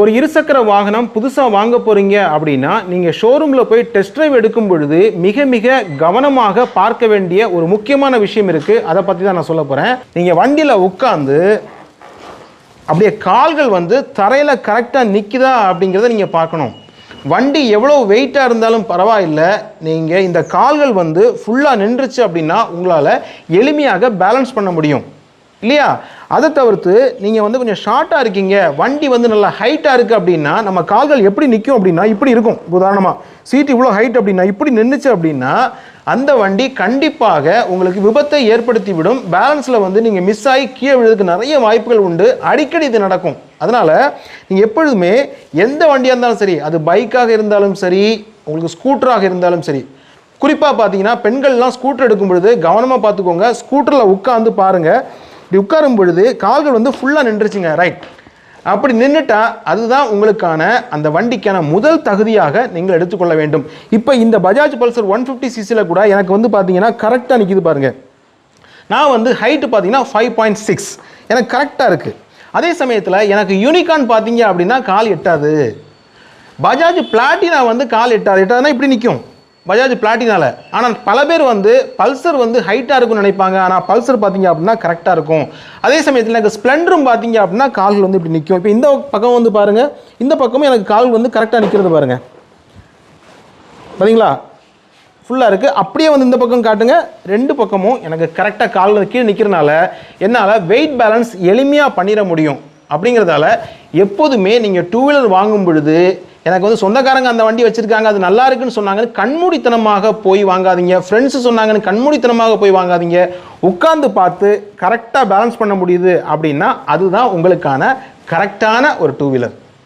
ஒரு இருசக்கர வாகனம் புதுசாக வாங்க போகிறீங்க அப்படின்னா நீங்கள் ஷோரூமில் போய் டெஸ்ட் ட்ரைவ் எடுக்கும் பொழுது மிக மிக கவனமாக பார்க்க வேண்டிய ஒரு முக்கியமான விஷயம் இருக்குது அதை பற்றி தான் நான் சொல்ல போகிறேன் நீங்கள் வண்டியில் உட்காந்து அப்படியே கால்கள் வந்து தரையில் கரெக்டாக நிற்குதா அப்படிங்கிறத நீங்கள் பார்க்கணும். வண்டி எவ்வளோ வெயிட்டாக இருந்தாலும் பரவாயில்ல. நீங்கள் இந்த கால்கள் வந்து ஃபுல்லாக நின்றுச்சு அப்படின்னா உங்களால் எளிமையாக பேலன்ஸ் பண்ண முடியும். இல்லையா? அதை தவிர்த்து நீங்கள் வந்து கொஞ்சம் ஷார்ட்டாக இருக்கீங்க வண்டி வந்து நல்லா ஹைட்டாக இருக்குது அப்படின்னா நம்ம கால்கள் எப்படி நிற்கும் அப்படின்னா இப்படி இருக்கும். உதாரணமாக சீட் இவ்வளோ ஹைட் அப்படின்னா இப்படி நின்றுச்சு அப்படின்னா அந்த வண்டி கண்டிப்பாக உங்களுக்கு விபத்தை ஏற்படுத்தி விடும் பேலன்ஸில் வந்து நீங்கள் மிஸ் ஆகி கீழே விழுறதுக்கு நிறைய வாய்ப்புகள் உண்டு. அடிக்கடி இது நடக்கும். அதனால் நீங்கள் எப்பொழுதுமே எந்த வண்டியாக இருந்தாலும் சரி அது பைக்காக இருந்தாலும் சரி உங்களுக்கு ஸ்கூட்டராக இருந்தாலும் சரி குறிப்பாக பார்த்தீங்கன்னா பெண்கள்லாம் ஸ்கூட்டர் எடுக்கும் பொழுது கவனமாக பார்த்துக்கோங்க. ஸ்கூட்டரில் உட்காந்து பாருங்கள் இப்படி உட்காரும் பொழுது கால்கள் வந்து ஃபுல்லாக நின்றுச்சுங்க ரைட் அப்படி நின்றுட்டா அதுதான் உங்களுக்கான அந்த வண்டிக்கான முதல் தகுதியாக நீங்கள் எடுத்துக்கொள்ள வேண்டும். இப்போ இந்த பஜாஜ் பல்சர் ஒன் ஃபிஃப்டி சிசியில் கூட எனக்கு வந்து பார்த்தீங்கன்னா கரெக்டாக நிற்கிது பாருங்கள் நான் வந்து ஹைட்டு பார்த்தீங்கன்னா ஃபைவ் பாயிண்ட் சிக்ஸ் எனக்கு கரெக்டாக இருக்குது அதே சமயத்தில் எனக்கு யூனிகான் பார்த்தீங்க அப்படின்னா கால் எட்டாது. பஜாஜ் பிளாட்டினா வந்து கால் எட்டாது. எட்டாதுன்னா இப்படி நிற்கும் பஜாஜ் பிளாட்டினால. ஆனால் பல பேர் வந்து பல்சர் வந்து ஹைட்டாக இருக்கும்னு நினைப்பாங்க. ஆனால் பல்சர் பார்த்தீங்க அப்படின்னா கரெக்டாக இருக்கும். அதே சமயத்தில் எனக்கு ஸ்ப்ளெண்டரும் பார்த்தீங்க அப்படின்னா கால்கள் வந்து இப்படி நிற்கும் இப்போ இந்த பக்கம் வந்து பாருங்கள் இந்த பக்கமும் எனக்கு கால் வந்து கரெக்டாக நிற்கிறது பாருங்கள் பார்த்தீங்களா ஃபுல்லாக இருக்குது அப்படியே வந்து இந்த பக்கம் காட்டுங்க. ரெண்டு பக்கமும் எனக்கு கரெக்டாக காலில் கீழே நிற்கிறனால என்னால் வெயிட் பேலன்ஸ் எளிமையாக பண்ணிட முடியும். அப்படிங்கிறதால எப்போதுமே நீங்கள் டூ வீலர் வாங்கும் பொழுது எனக்கு வந்து சொந்தக்காரங்க அந்த வண்டி வச்சுருக்காங்க அது நல்லா இருக்குன்னு சொன்னாங்கன்னு கண்மூடித்தனமாக போய் வாங்காதீங்க. ஃப்ரெண்ட்ஸு சொன்னாங்கன்னு கண்மூடித்தனமாக போய் வாங்காதீங்க. உட்காந்து பார்த்து கரெக்டாக பேலன்ஸ் பண்ண முடியுது அப்படின்னா அதுதான் உங்களுக்கான கரெக்டான ஒரு டூ வீலர்